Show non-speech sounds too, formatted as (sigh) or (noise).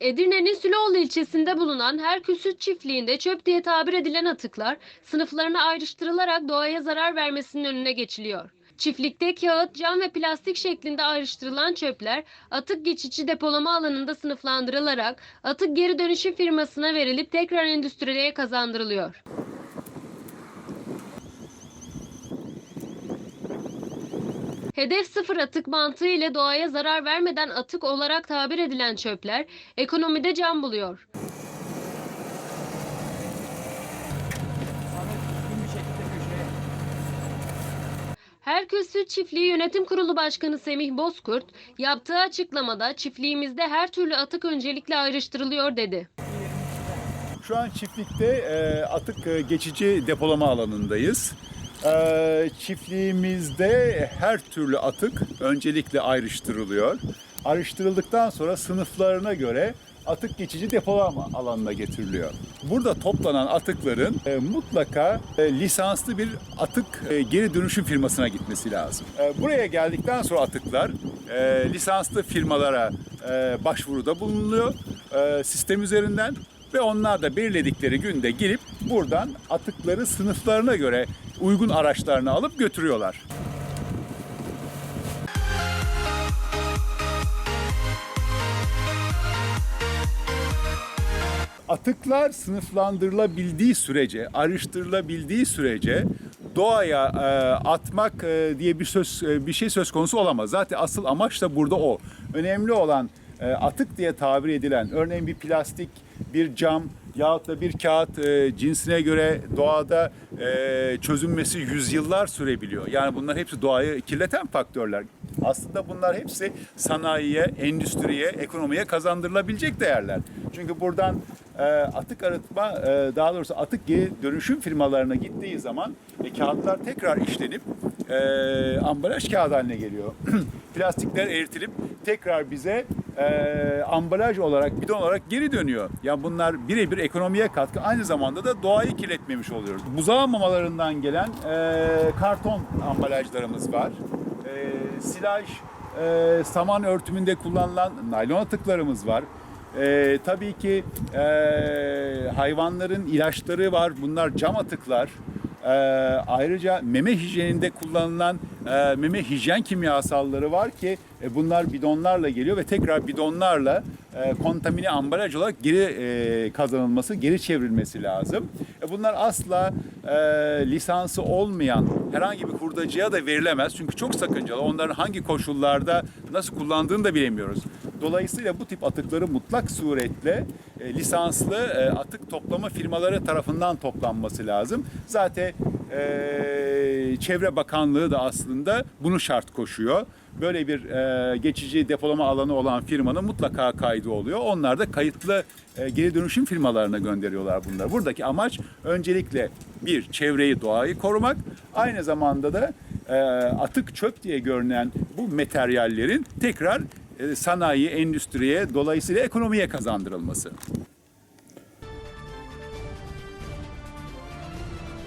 Edirne'nin Süloğlu ilçesinde bulunan Herkül Süt Çiftliği'nde çöp diye tabir edilen atıklar sınıflarına ayrıştırılarak doğaya zarar vermesinin önüne geçiliyor. Çiftlikte kağıt, cam ve plastik şeklinde ayrıştırılan çöpler atık geçici depolama alanında sınıflandırılarak atık geri dönüşüm firmasına verilip tekrar endüstriye kazandırılıyor. Hedef sıfır atık mantığı ile doğaya zarar vermeden atık olarak tabir edilen çöpler ekonomide can buluyor. Herkül Süt Çiftliği Yönetim Kurulu Başkanı Semih Bozkurt yaptığı açıklamada çiftliğimizde her türlü atık öncelikle ayrıştırılıyor dedi. Şu an çiftlikte e, atık e, geçici depolama alanındayız. E, çiftliğimizde her türlü atık öncelikle ayrıştırılıyor. Ayrıştırıldıktan sonra sınıflarına göre atık geçici depolama alanına getiriliyor. Burada toplanan atıkların e, mutlaka e, lisanslı bir atık e, geri dönüşüm firmasına gitmesi lazım. E, buraya geldikten sonra atıklar e, lisanslı firmalara e, başvuruda bulunuyor e, sistem üzerinden ve onlar da belirledikleri günde gelip buradan atıkları sınıflarına göre uygun araçlarını alıp götürüyorlar. Atıklar sınıflandırılabildiği sürece, ayrıştırılabildiği sürece doğaya e, atmak e, diye bir söz e, bir şey söz konusu olamaz. Zaten asıl amaç da burada o. Önemli olan e, atık diye tabir edilen örneğin bir plastik, bir cam yahut da bir kağıt e, cinsine göre doğada e, çözünmesi yüzyıllar sürebiliyor. Yani bunlar hepsi doğayı kirleten faktörler. Aslında bunlar hepsi sanayiye, endüstriye, ekonomiye kazandırılabilecek değerler. Çünkü buradan e, atık arıtma, e, daha doğrusu atık geri dönüşüm firmalarına gittiği zaman e, kağıtlar tekrar işlenip e, ambalaj kağıdı haline geliyor. (clears throat) Plastikler eritilip tekrar bize e, ambalaj olarak, bidon olarak geri dönüyor. Yani bunlar birebir ekonomiye katkı. Aynı zamanda da doğayı kirletmemiş oluyoruz. Buzağı mamalarından gelen karton ambalajlarımız var. E, silaj, saman örtümünde kullanılan naylon atıklarımız var. E, tabii ki e, hayvanların ilaçları var. Bunlar cam atıklar. E, ayrıca meme hijyeninde kullanılan e, meme hijyen kimyasalları var ki e, bunlar bidonlarla geliyor ve tekrar bidonlarla e, kontamine ambalaj olarak geri e, kazanılması, geri çevrilmesi lazım. E, bunlar asla e, lisansı olmayan herhangi bir hurdacıya da verilemez. Çünkü çok sakıncalı. Onların hangi koşullarda nasıl kullandığını da bilemiyoruz. Dolayısıyla bu tip atıkları mutlak suretle e, lisanslı atık toplama firmaları tarafından toplanması lazım. Zaten e, Çevre Bakanlığı da aslında bunu şart koşuyor. Böyle bir e, geçici depolama alanı olan firmanın mutlaka kaydı oluyor. Onlar da kayıtlı e, geri dönüşüm firmalarına gönderiyorlar bunları. Buradaki amaç öncelikle bir çevreyi, doğayı korumak. Aynı zamanda da e, atık çöp diye görünen bu materyallerin tekrar e, sanayi, endüstriye, dolayısıyla ekonomiye kazandırılması.